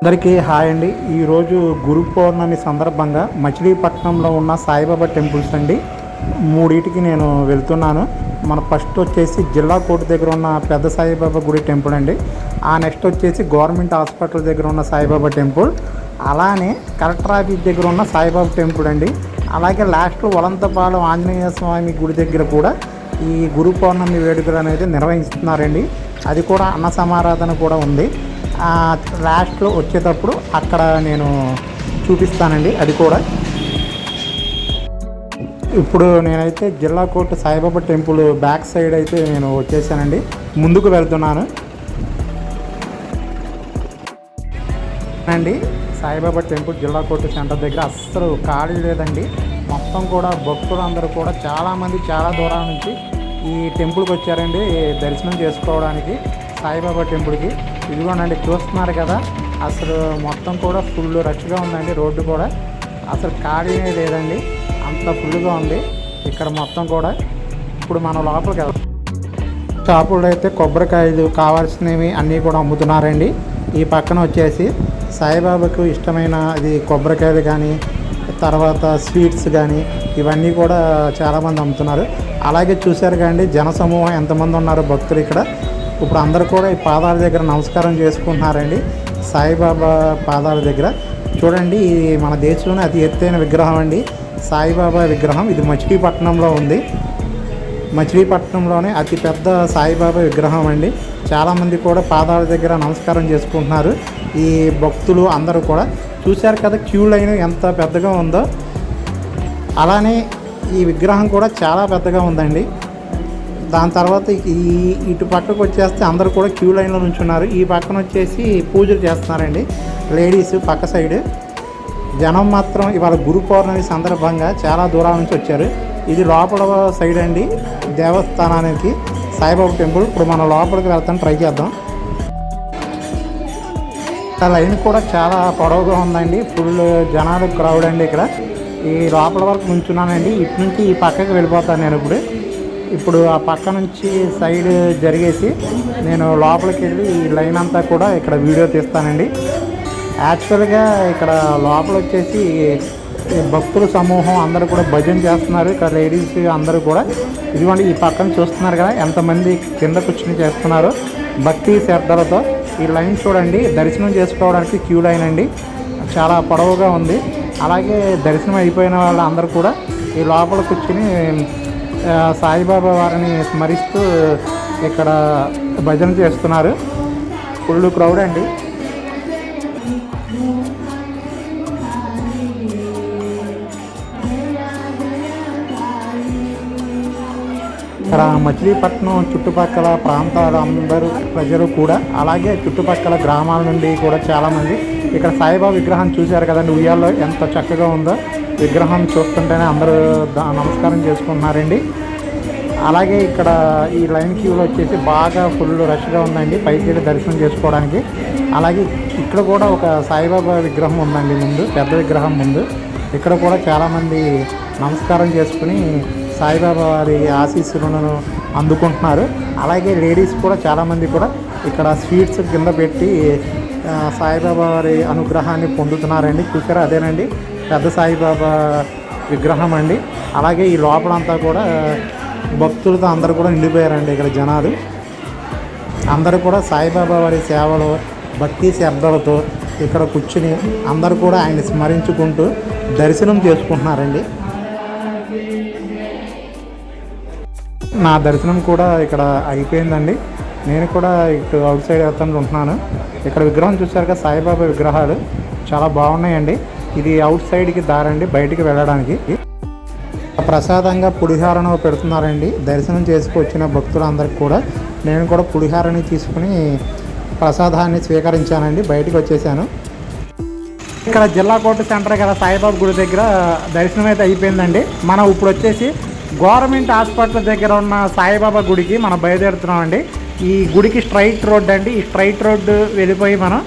అందరికీ హాయ్ అండి. ఈరోజు గురు పౌర్ణమి సందర్భంగా మచిలీపట్నంలో ఉన్న సాయిబాబా టెంపుల్స్ అండి. మూడింటికి నేను వెళ్తున్నాను. మన ఫస్ట్ వచ్చేసి జిల్లా కోర్టు దగ్గర ఉన్న పెద్ద సాయిబాబా గుడి టెంపుల్ అండి. ఆ నెక్స్ట్ వచ్చేసి గవర్నమెంట్ హాస్పిటల్ దగ్గర ఉన్న సాయిబాబా టెంపుల్. అలానే కలెక్టర్ ఆఫీస్ దగ్గర ఉన్న సాయిబాబా టెంపుల్ అండి. అలాగే లాస్ట్ వలంతపాలెం ఆంజనేయ స్వామి గుడి దగ్గర కూడా ఈ గురు పౌర్ణమి వేడుకలు అనేది నిర్వహిస్తున్నారండి. అది కూడా అన్న సమారాధన కూడా ఉంది. లాస్ట్లో వచ్చేటప్పుడు అక్కడ నేను చూపిస్తానండి అది కూడా. ఇప్పుడు నేనైతే జిల్లా court Saibaba temple back side అయితే నేను వచ్చేసానండి. ముందుకు వెళ్తున్నాను. అండి సాయిబాబా టెంపుల్ జిల్లా కోర్టు సెంటర్ దగ్గర అస్సలు ఖాళీ లేదండి. మొత్తం కూడా భక్తులు అందరూ కూడా చాలామంది చాలా దూరం నుంచి ఈ టెంపుల్కి వచ్చారండి దర్శనం చేసుకోవడానికి సాయిబాబా టెంపుల్కి. ఇదిగోనండి చూస్తున్నారు కదా అసలు మొత్తం కూడా ఫుల్ రష్గా ఉందండి రోడ్డు కూడా. అసలు ఖాళీనే లేదండి అంత ఫుల్గా ఉంది ఇక్కడ మొత్తం కూడా. ఇప్పుడు మనం లోపలికి వెళ్తాం షాపులో అయితే కొబ్బరికాయలు కావాల్సినవి అన్నీ కూడా అమ్ముతున్నారండి. ఈ పక్కన వచ్చేసి సాయిబాబాకు ఇష్టమైన ఇది కొబ్బరికాయలు కానీ తర్వాత స్వీట్స్ కానీ ఇవన్నీ కూడా చాలామంది అమ్ముతున్నారు. అలాగే చూశారు కానీ జనసమూహం ఎంతమంది ఉన్నారు భక్తులు ఇక్కడ. ఇప్పుడు అందరు కూడా ఈ పాదాల దగ్గర నమస్కారం చేసుకుంటున్నారండి. సాయిబాబా పాదాల దగ్గర. చూడండి ఇది మన దేశంలోనే అతి ఎత్తైన విగ్రహం అండి. సాయిబాబా విగ్రహం. ఇది మచిలీపట్నంలో ఉంది. మచిలీపట్నంలోనే అతి పెద్ద సాయిబాబా విగ్రహం అండి. చాలామంది కూడా పాదాల దగ్గర నమస్కారం చేసుకుంటున్నారు. ఈ భక్తులు అందరూ కూడా. చూశారు కదా క్యూ లైన్ ఎంత పెద్దగా ఉందో. అలానే ఈ విగ్రహం కూడా చాలా పెద్దగా ఉందండి. దాని తర్వాత ఈ ఇటు పక్కకు వచ్చేస్తే అందరూ కూడా క్యూ లైన్లో నుంచున్నారు. ఈ పక్కన వచ్చేసి పూజలు చేస్తున్నారండి. లేడీస్ పక్క సైడ్. జనం మాత్రం ఇవాళ గురు పౌర్ణమి సందర్భంగా చాలా దూరాల నుంచి వచ్చారు. ఇది లోపల సైడ్ అండి. దేవస్థానానికి సాయిబాబా టెంపుల్. ఇప్పుడు మనం లోపలికి వెళ్తాం ట్రై చేద్దాం. ఆ లైన్ కూడా చాలా పొడవుగా ఉందండి. ఫుల్ జనాలు క్రౌడ్ అండి ఇక్కడ. ఈ లోపల వరకు నుంచున్నానండి. ఇటు నుంచి ఈ పక్కకి వెళ్ళిపోతాను నేను ఇప్పుడు. ఇప్పుడు ఆ పక్క నుంచి సైడ్ జరిగేసి నేను లోపలికి వెళ్ళి ఈ లైన్ అంతా కూడా ఇక్కడ వీడియో తీస్తానండి. యాక్చువల్గా ఇక్కడ లోపల వచ్చేసి భక్తుల సమూహం అందరూ కూడా భజన చేస్తున్నారు. ఇక్కడ లేడీస్ అందరూ కూడా ఇదిగోండి ఈ పక్కన చూస్తున్నారు కదా ఎంతమంది కింద కూర్చుని చేస్తున్నారు భక్తి శ్రద్ధలతో. ఈ లైన్ చూడండి దర్శనం చేసుకోవడానికి క్యూ లైన్ అండి. చాలా పొడవుగా ఉంది. అలాగే దర్శనం అయిపోయిన వాళ్ళందరూ కూడా ఈ లోపల కూర్చుని సాయిబాబా వారిని స్మరిస్తూ ఇక్కడ భజన చేస్తున్నారు. ఫుల్ క్రౌడ్ అండి. ఇక్కడ మచిలీపట్నం చుట్టుపక్కల ప్రాంతాల అందరూ ప్రజలు కూడా అలాగే చుట్టుపక్కల గ్రామాల నుండి కూడా చాలామంది. ఇక్కడ సాయిబాబా విగ్రహం చూశారు కదండి ఉయ్యాల్లో ఎంత చక్కగా ఉందో. విగ్రహం చూస్తుంటేనే అందరూ నమస్కారం చేసుకుంటున్నారండి. అలాగే ఇక్కడ ఈ లైన్ క్యూలో వచ్చేసి బాగా ఫుల్ రష్గా ఉందండి పైకి వెళ్ళి దర్శనం చేసుకోవడానికి. అలాగే ఇక్కడ కూడా ఒక సాయిబాబా విగ్రహం ఉందండి ముందు పెద్ద విగ్రహం ముందు. ఇక్కడ కూడా చాలామంది నమస్కారం చేసుకుని సాయిబాబా వారి ఆశీస్సులను అందుకుంటున్నారు. అలాగే లేడీస్ కూడా చాలామంది కూడా ఇక్కడ స్వీట్స్ కింద పెట్టి సాయిబాబా వారి అనుగ్రహాన్ని పొందుతున్నారండి. చూసారా అదేనండి. పెద్ద సాయిబాబా విగ్రహం అండి. అలాగే ఈ లోపలంతా కూడా భక్తులతో అందరూ కూడా నిండిపోయారండి ఇక్కడ జనాలు. అందరూ కూడా సాయిబాబా వారి సేవలు భక్తి శ్రద్ధలతో ఇక్కడ కూర్చుని అందరూ కూడా ఆయన స్మరించుకుంటూ దర్శనం చేసుకుంటున్నారండి. నా దర్శనం కూడా ఇక్కడ అయిపోయిందండి. నేను కూడా ఇటు అవుట్ సైడ్ వెళ్తాను ఉంటున్నాను ఇక్కడ విగ్రహం చూసారు సాయిబాబా విగ్రహాలు. చాలా బాగున్నాయండి. ఇది అవుట్ సైడ్కి దారండి బయటికి వెళ్ళడానికి. ప్రసాదంగా పులిహారను పెడుతున్నారండి. దర్శనం చేసుకొచ్చిన భక్తులందరికీ కూడా నేను కూడా పులిహారని తీసుకుని ప్రసాదాన్ని స్వీకరించానండి. బయటికి వచ్చేసాను. ఇక్కడ జిల్లా కోర్టు సెంటర్ కదా సాయిబాబా గుడి దగ్గర దర్శనం అయితే అయిపోయిందండి. మనం ఇప్పుడు వచ్చేసి గవర్నమెంట్ హాస్పిటల్ దగ్గర ఉన్న సాయిబాబా గుడికి మనం బయలుదేరుతున్నామండి. ఈ గుడికి స్ట్రైట్ రోడ్ అండి. ఈ స్ట్రైట్ రోడ్డు వెళ్ళిపోయి మనం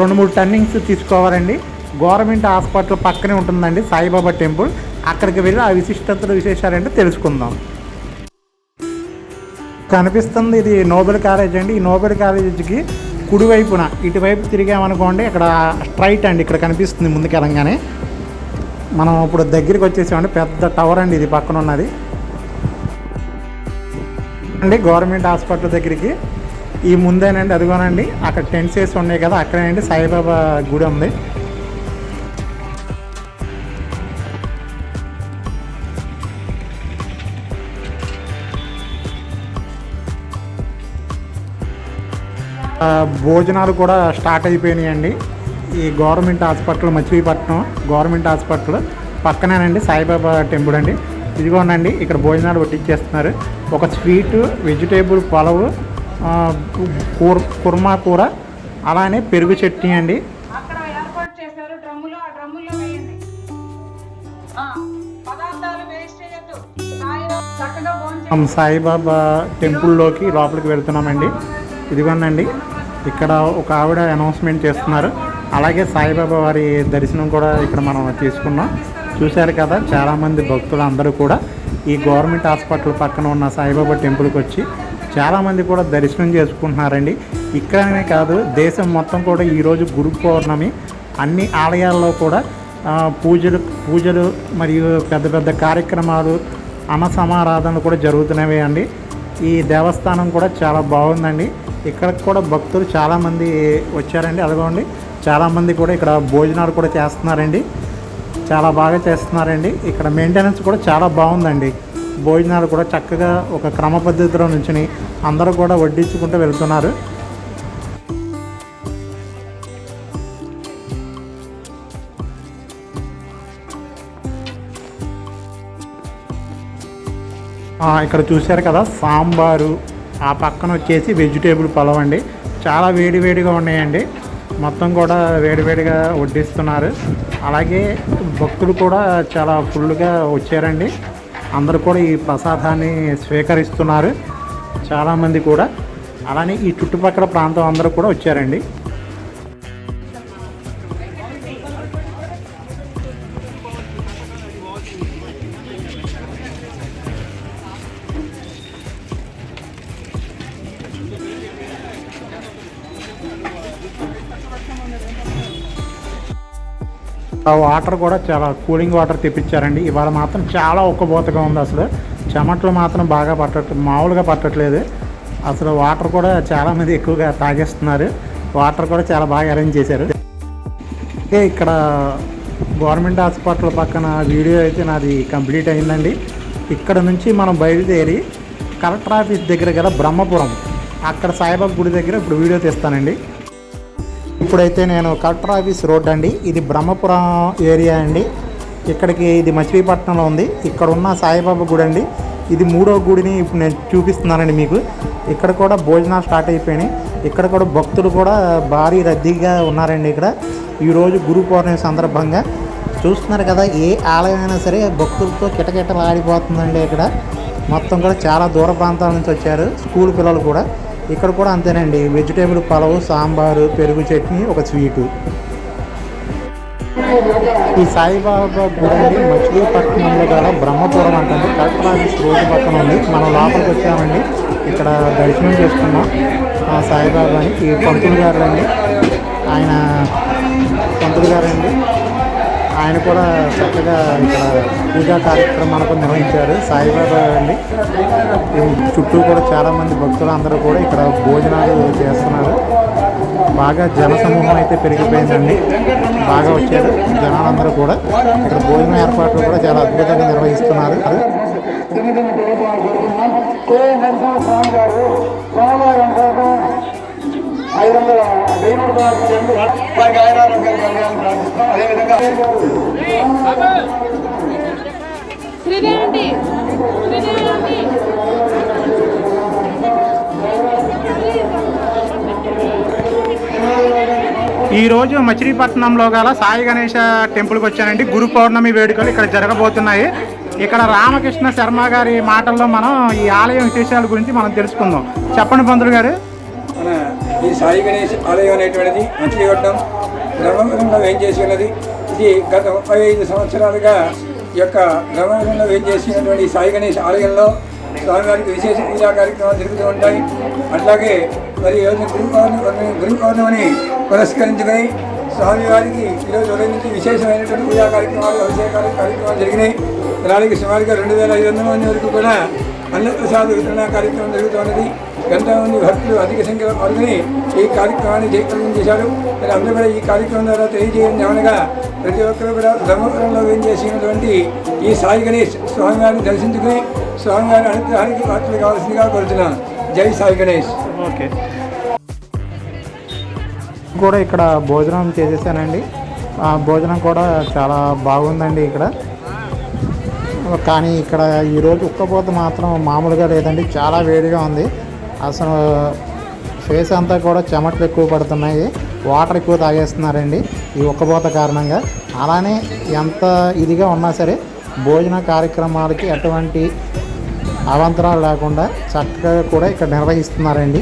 రెండు మూడు టర్నింగ్స్ తీసుకోవాలండి. గవర్నమెంట్ హాస్పిటల్ పక్కనే ఉంటుందండి సాయిబాబా టెంపుల్. అక్కడికి వెళ్ళి ఆ విశిష్టతలు విశేషాలంటే తెలుసుకుందాం. కనిపిస్తుంది ఇది నోబెల్ కాలేజ్ అండి. ఈ నోబెల్ కాలేజీకి కుడివైపున ఇటువైపు తిరిగామనుకోండి ఇక్కడ స్ట్రైట్ అండి ఇక్కడ కనిపిస్తుంది ముందుకు మనం ఇప్పుడు దగ్గరికి వచ్చేసామండి పెద్ద టవర్ అండి ఇది పక్కన ఉన్నది. అండి గవర్నమెంట్ హాస్పిటల్ దగ్గరికి. ఈ ముందేనండి అదిగోనండి అక్కడ టెంట్స్ వేసి ఉన్నాయి కదా అక్కడేనండి సాయిబాబా గుడి ఉంది. భోజనాలు కూడా స్టార్ట్ అయిపోయినాయండి. ఈ government hospital Machilipatnam government hospital పక్కనేనండి Saibaba temple అండి. ఇదిగోనండి ఇక్కడ భోజనాలు వడ్డించేస్తున్నారు ఒక స్వీటు వెజిటేబుల్ పలవు కూర కుర్మా కూర అలానే పెరుగు చట్నీ అండి. సాయిబాబా టెంపుల్లోకి లోపలికి వెళ్తున్నామండి. ఇదిగోనండి ఇక్కడ ఒక ఆవిడ అనౌన్స్మెంట్ చేస్తున్నారు. అలాగే సాయిబాబా వారి దర్శనం కూడా ఇక్కడ మనం తీసుకున్నాం. చూశారు కదా చాలామంది భక్తులు అందరూ కూడా ఈ గవర్నమెంట్ హాస్పిటల్ పక్కన ఉన్న సాయిబాబా టెంపుల్కి వచ్చి చాలామంది కూడా దర్శనం చేసుకుంటున్నారండి. ఇక్కడనే కాదు దేశం మొత్తం కూడా ఈరోజు గురు పౌర్ణమి. అన్ని ఆలయాల్లో కూడా పూజలు పూజలు మరియు పెద్ద పెద్ద కార్యక్రమాలు అన్న సమారాధనలు కూడా జరుగుతున్నవి అండి. ఈ దేవస్థానం కూడా చాలా బాగుందండి. ఇక్కడికి కూడా భక్తులు చాలామంది వచ్చారండి. అదిగోండి. చాలామంది కూడా ఇక్కడ భోజనాలు కూడా చేస్తున్నారండి. చాలా బాగా చేస్తున్నారండి. ఇక్కడ మెయింటెనెన్స్ కూడా చాలా బాగుందండి. భోజనాలు కూడా చక్కగా ఒక క్రమ పద్ధతిలో నుంచుని అందరూ కూడా వడ్డించుకుంటూ వెళ్తున్నారు. ఇక్కడ చూశారు కదా సాంబారు ఆ పక్కన వచ్చేసి వెజిటేబుల్ పొలం అండి. చాలా వేడి వేడిగా ఉన్నాయండి. మొత్తం కూడా వేడివేడిగా వడ్డిస్తున్నారు. అలాగే భక్తులు కూడా చాలా ఫుల్గా వచ్చారండి. అందరూ కూడా ఈ ప్రసాదాన్ని స్వీకరిస్తున్నారు. చాలామంది కూడా. అలానే ఈ చుట్టుపక్కల ప్రాంతం అందరూ కూడా వచ్చారండి. వాటర్ కూడా చాలా కూలింగ్ వాటర్ తెప్పించారండి. ఇవాళ మాత్రం చాలా ఉక్కబోతగా ఉంది అసలు. చెమట్లు మాత్రం బాగా పట్టట్లేదు మామూలుగా పట్టట్లేదు. అసలు వాటర్ కూడా చాలామంది ఎక్కువగా తాగేస్తున్నారు. వాటర్ కూడా చాలా బాగా అరేంజ్ చేశారు. అయితే ఇక్కడ గవర్నమెంట్ హాస్పిటల్ పక్కన వీడియో అయితే నాది కంప్లీట్ అయిందండి. ఇక్కడ నుంచి మనం బయలుదేరి కలెక్టర్ ఆఫీస్ దగ్గర గల బ్రహ్మపురం అక్కడ సాయిబాబా గుడి దగ్గర ఇప్పుడు వీడియో తీస్తానండి. ఇప్పుడైతే నేను కలెక్టర్ ఆఫీస్ రోడ్ అండి. ఇది బ్రహ్మపురం ఏరియా అండి. ఇక్కడికి ఇది మచిలీపట్నంలో ఉంది. ఇక్కడ ఉన్న సాయిబాబా గుడి అండి. ఇది మూడో గుడిని ఇప్పుడు నేను చూపిస్తున్నానండి మీకు. ఇక్కడ కూడా భోజనాలు స్టార్ట్ అయిపోయినాయి. ఇక్కడ కూడా భక్తులు కూడా భారీ రద్దీగా ఉన్నారండి ఇక్కడ. ఈరోజు గురు పౌర్ణమి సందర్భంగా చూస్తున్నారు కదా ఏ ఆలయం అయినా సరే భక్తులతో కిటకిటలు ఆడిపోతుందండి ఇక్కడ. మొత్తం కూడా చాలా దూర ప్రాంతాల నుంచి వచ్చారు. స్కూల్ పిల్లలు కూడా. ఇక్కడ కూడా అంతేనండి. వెజిటేబుల్ పలవు సాంబారు పెరుగు చట్నీ ఒక స్వీటు. ఈ సాయిబాబా గుడి అండి మచిలీపట్నంలో గల బ్రహ్మపురం అంటే కలెక్టర్ ఆఫీస్ రోడ్డు పక్కన ఉంది. మనం లోపలికి వచ్చామండి. ఇక్కడ దర్శనం చేసుకున్నాం. ఆ సాయిబాబాని. ఈ పంతులు గారు అండి ఆయన పంతులు గారు అండి ఆయన కూడా చక్కగా ఇక్కడ పూజా కార్యక్రమాలకు నిర్వహించారు. సాయిబాబా అండి. చుట్టూ కూడా చాలామంది భక్తులు అందరూ కూడా ఇక్కడ భోజనాలు చేస్తున్నారు. బాగా జనసమూహం అయితే పెరిగిపోయిందండి. బాగా వచ్చారు జనాలందరూ కూడా. ఇక్కడ భోజన ఏర్పాట్లు కూడా చాలా అద్భుతంగా నిర్వహిస్తున్నారు. ఐదు వందల వెయ్యి వారికి ఆయన ఆరోగ్యాలు కలగాలని ప్రార్థిస్తాం అదేవిధంగా శ్రీదేవి ఈ రోజు మచిలీపట్నంలో గల సాయి గణేష టెంపుల్కి వచ్చానండి. గురు పౌర్ణమి వేడుకలు ఇక్కడ జరగబోతున్నాయి. ఇక్కడ రామకృష్ణ శర్మ గారి మాటల్లో మనం ఈ ఆలయం విశేషాల గురించి మనం తెలుసుకుందాం. చెప్పండి పంతులు గారు. మన ఈ సాయి గణేష్ ఆలయం అనేటువంటిది మచిలీపట్నం బ్రహ్మపురంలో ఏం చేసి ఉన్నది? ఇది గత ముప్పై ఐదు సంవత్సరాలుగా ఈ యొక్క బ్రహ్మపురంలో ఏం చేసినటువంటి సాయి గణేష్ ఆలయంలో స్వామివారికి విశేష పూజా కార్యక్రమాలు జరుగుతూ ఉంటాయి. అట్లాగే మరి ఈరోజు గురు పౌర్ణమి గురు పౌర్ణమిని పురస్కరించుకొని స్వామివారికి ఈరోజు ఉదయం నుంచి విశేషమైనటువంటి పూజా కార్యక్రమాలు అభిషేకాలు కార్యక్రమాలు జరిగినాయి. అలాగే సుమారుగా రెండు వేల ఐదు వందల మంది వరకు కూడా అన్నప్రసాద వితరణ కార్యక్రమం జరుగుతున్నది ఎంతో మంది భక్తులు అధిక సంఖ్యలో పాల్గొని ఈ కార్యక్రమాన్ని జయప్రదం చేశారు. మరి అందరూ కూడా ఈ కార్యక్రమం ద్వారా తెలియజేయడం. అనగా ప్రతి ఒక్కరు కూడా ధర్మపురంలో ఏం చేసినటువంటి ఈ సాయి గణేష్ స్వామివారిని దర్శించుకుని స్వామివారి అనుగ్రహానికి పాత్రలు కావాల్సిందిగా కోరుతున్నాను జై సాయి గణేష్. ఓకే. కూడా ఇక్కడ భోజనం చేసేసానండి. ఆ భోజనం కూడా చాలా బాగుందండి ఇక్కడ. కానీ ఇక్కడ ఈరోజు ఉక్కపోత మాత్రం మామూలుగా లేదండి. చాలా వేడిగా ఉంది. అసలు ఫేస్ అంతా కూడా చెమటలు ఎక్కువ పడుతున్నాయి. వాటర్ ఎక్కువ తాగేస్తున్నారండి ఈ ఉక్కపోత కారణంగా. అలానే ఎంత ఇదిగా ఉన్నా సరే భోజన కార్యక్రమాలకి ఎటువంటి అవాంతరాలు లేకుండా చక్కగా కూడా ఇక్కడ నిర్వహిస్తున్నారండి.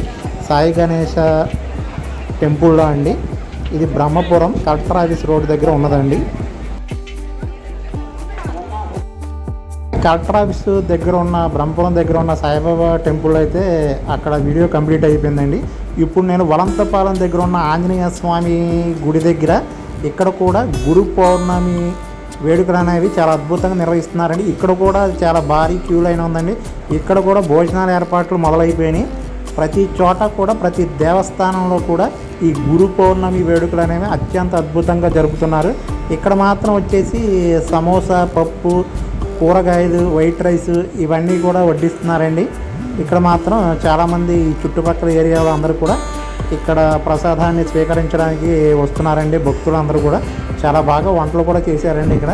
సాయి గణేష టెంపుల్లో అండి. ఇది బ్రహ్మపురం కలెక్టర్ ఆఫీస్ రోడ్ దగ్గర ఉన్నదండి. కలెక్టర్ ఆఫీస్ దగ్గర ఉన్న బ్రహ్మపురం దగ్గర ఉన్న సాయిబాబా టెంపుల్ అయితే అక్కడ వీడియో కంప్లీట్ అయిపోయిందండి. ఇప్పుడు నేను వలంతపాలెం దగ్గర ఉన్న ఆంజనేయ స్వామి గుడి దగ్గర ఇక్కడ కూడా గురు పౌర్ణమి వేడుకలు అనేవి చాలా అద్భుతంగా నిర్వహిస్తున్నారండి. ఇక్కడ కూడా చాలా భారీ క్యూ లైన్ ఉందండి. ఇక్కడ కూడా భోజనాల ఏర్పాట్లు మొదలైపోయినాయి. ప్రతి చోట కూడా ప్రతి దేవస్థానంలో కూడా ఈ గురు పౌర్ణమి వేడుకలు అనేవి అత్యంత అద్భుతంగా జరుపుతున్నారు. ఇక్కడ మాత్రం వచ్చేసి సమోసా పప్పు కూరగాయలు వైట్ రైస్ ఇవన్నీ కూడా వడ్డిస్తున్నారండి. ఇక్కడ మాత్రం చాలామంది ఈ చుట్టుపక్కల ఏరియాలో అందరూ కూడా ఇక్కడ ప్రసాదాన్ని స్వీకరించడానికి వస్తున్నారండి. భక్తులు అందరూ కూడా చాలా బాగా వంటలు కూడా చేశారండి ఇక్కడ.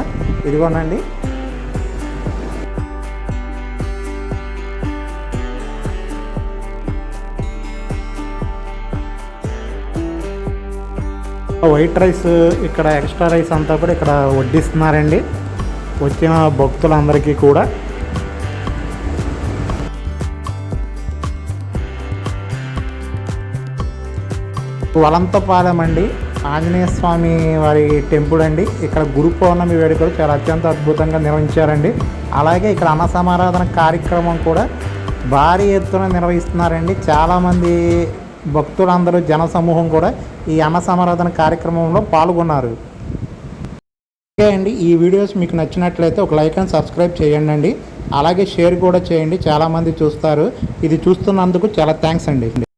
ఇదిగోనండి. వైట్ రైస్ ఇక్కడ ఎక్స్ట్రా రైస్ అంతా కూడా ఇక్కడ వడ్డిస్తున్నారండి. వచ్చిన భక్తులందరికీ కూడా వలంతపాలెం అండి. ఆంజనేయ స్వామి వారి టెంపుల్ అండి. ఇక్కడ గురు పౌర్ణమి వేడుకలు చాలా అత్యంత అద్భుతంగా నిర్వహించారండి. అలాగే ఇక్కడ అన్న సమారాధన కార్యక్రమం కూడా భారీ ఎత్తున నిర్వహిస్తున్నారండి. చాలామంది భక్తులందరూ జన సమూహం కూడా ఈ అన్న సమారాధన కార్యక్రమంలో పాల్గొన్నారు. ఓకే అండి ఈ వీడియోస్ మీకు నచ్చినట్లయితే ఒక లైక్ అండ్ సబ్స్క్రైబ్ చేయండి అండి అలాగే షేర్ కూడా చేయండి. చాలామంది చూస్తారు. ఇది చూస్తున్నందుకు చాలా థ్యాంక్స్ అండి.